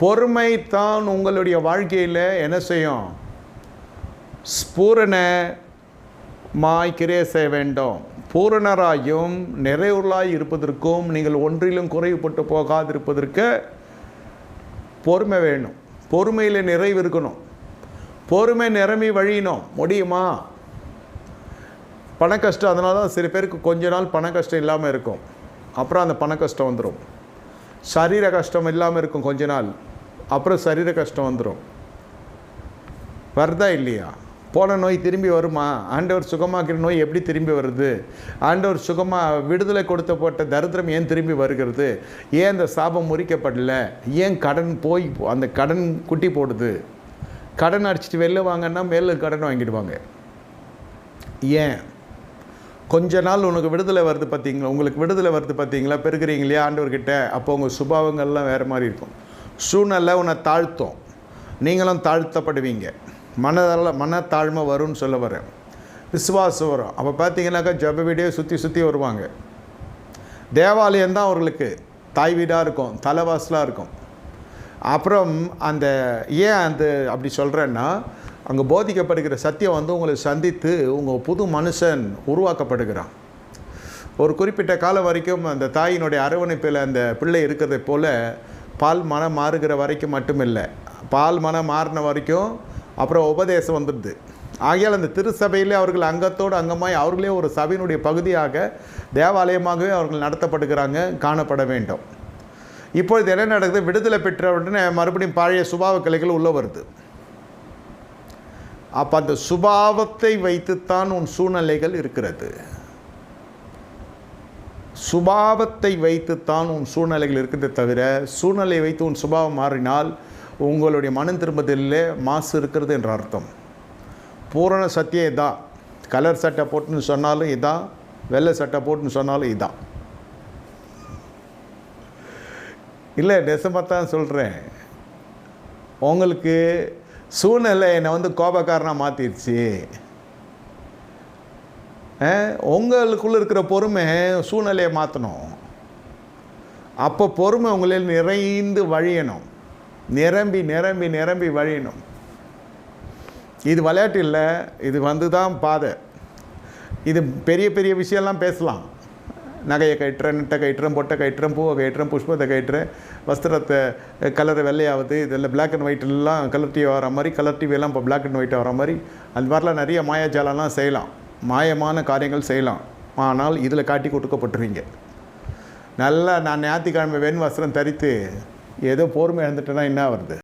பொறுமை தான் உங்களுடைய வாழ்க்கையில் என்ன செய்யும்? ஸ்பூரண கிரே செய்ய வேண்டும். பூரணராயும் நிறைவுள்ளாய் இருப்பதற்கும் நீங்கள் ஒன்றிலும் குறைவுபட்டு போகாதிருப்பதற்கு பொறுமை வேணும். பொறுமையில் நிறைவு இருக்கணும். பொறுமை நிரம்பி வழியணும். முடியுமா? பண கஷ்டம் அதனால தான் சில பேருக்கு கொஞ்ச நாள் பண கஷ்டம் இல்லாமல் இருக்கும். அப்புறம் அந்த பண கஷ்டம் வந்துடும் சரீர கஷ்டம் இல்லாமல் இருக்கும் கொஞ்ச நாள். அப்புறம் சரீர கஷ்டம் வந்துடும் வருதா இல்லையா? போன நோய் திரும்பி வருமா? ஆண்டவர் சுகமாக்கிற நோய் எப்படி திரும்பி வருது? ஆண்டவர் சுகமாக விடுதலை கொடுத்த போட்ட தரித்திரம் ஏன் திரும்பி வருகிறது? ஏன் அந்த சாபம் முறிக்கப்படல? ஏன் கடன் போய் அந்த கடன் குட்டி போடுது? கடன் அடிச்சிட்டு வெளில வாங்கன்னா மேலே கடன் வாங்கிடுவாங்க. ஏன்? கொஞ்ச நாள் உனக்கு விடுதலை வருது பார்த்தீங்களா உங்களுக்கு விடுதலை வருது பார்த்தீங்களா பெருக்கிறீங்க இல்லையா ஆண்டவர்கிட்ட? அப்போ உங்கள் சுபாவங்கள்லாம் வேறு மாதிரி இருக்கும். சூழ்நிலை உன்னை தாழ்த்தும். நீங்களும் தாழ்த்தப்படுவீங்க. மனதால் மனத்தாழ்மை வரும்னு சொல்ல வரேன். விசுவாசம் வரும். அப்போ பார்த்தீங்கன்னாக்கா ஜப வீடியோ சுற்றி சுற்றி வருவாங்க. தேவாலயம் தான் அவர்களுக்கு தாய் வீடாக இருக்கும் தலைவாசலாக இருக்கும். அப்புறம் அந்த ஏன் அந்த அப்படி சொல்கிறேன்னா அங்கே போதிக்கப்படுகிற சத்தியம் வந்து உங்களை சந்தித்து உங்கள் புது மனுஷன் உருவாக்கப்படுகிறான். ஒரு குறிப்பிட்ட காலம் வரைக்கும் அந்த தாயினுடைய அரவணைப்பில் அந்த பிள்ளை இருக்கிறதை போல் பால் மனம் மாறுகிற வரைக்கும் மட்டும் இல்லை பால் மனம் மாறின வரைக்கும் அப்புறம் உபதேசம் வந்துடுது. ஆகையால் அந்த திருச்சபையிலே அவர்கள் அங்கத்தோடு அங்கமாய் அவர்களே ஒரு சபையினுடைய பகுதியாக தேவாலயமாகவே அவர்கள் நடத்தப்படுகிறாங்க காணப்பட வேண்டும். இப்பொழுது என்ன நடக்குது? விடுதலை பெற்ற உடனே மறுபடியும் பழைய சுபாவ கலைகள் உள்ளே வருது. அப்போ அந்த சுபாவத்தை வைத்துத்தான் உன் சூழ்நிலைகள் இருக்கிறது. சுபாவத்தை வைத்துத்தான் உன் சூழ்நிலைகள் இருக்கிறதே தவிர சூழ்நிலையை வைத்து உன் சுபாவம் மாறினால் உங்களுடைய மனம் திரும்பதில்லை மாசு இருக்கிறது என்ற அர்த்தம். பூரண சத்தியம் இதான் கலர் சட்டை போட்டுன்னு சொன்னாலும் இதான் வெள்ளை சட்டை போட்டுன்னு சொன்னாலும் இதான் இல்லை நெசமாக தான் சொல்கிறேன் உங்களுக்கு சூழ்நிலை என்னை வந்து கோபக்காரனாக மாற்றிடுச்சு உங்களுக்குள்ளே இருக்கிற பொறுமை சூழ்நிலையை மாற்றணும் அப்போ பொறுமை உங்களில் நிறைந்து வழியணும். நிரம்பி நிரம்பி நிரம்பி வழியணும். இது விளையாட்டு இல்லை இது வந்து தான் பாதை. இது பெரிய பெரிய விஷயம்லாம் பேசலாம். நகையை கட்டுறேன் நெட்டை கட்டுறேன் பொட்டை கட்டுறேன் பூவை கட்டுறேன் புஷ்பத்தை கட்டுறேன் வஸ்திரத்தை கலர் வெள்ளையாகுது இதில் பிளாக் அண்ட் ஒயிட்லாம் கலர் டிவி வர மாதிரி கலர் டிவியெல்லாம் இப்போ பிளாக் அண்ட் ஒயிட் வர மாதிரி அந்த மாதிரிலாம் நிறைய மாயாஜாலம்லாம் செய்யலாம். மாயமான காரியங்கள் செய்யலாம். ஆனால் இதில் காட்டி கொடுக்கப்பட்டுருவீங்க. நல்லா நான் ஞாயிற்றுக்கிழமை வெண் வஸ்திரம் தரித்து ஏதோ பொறுமை இழந்துட்டேன்னா என்ன வருது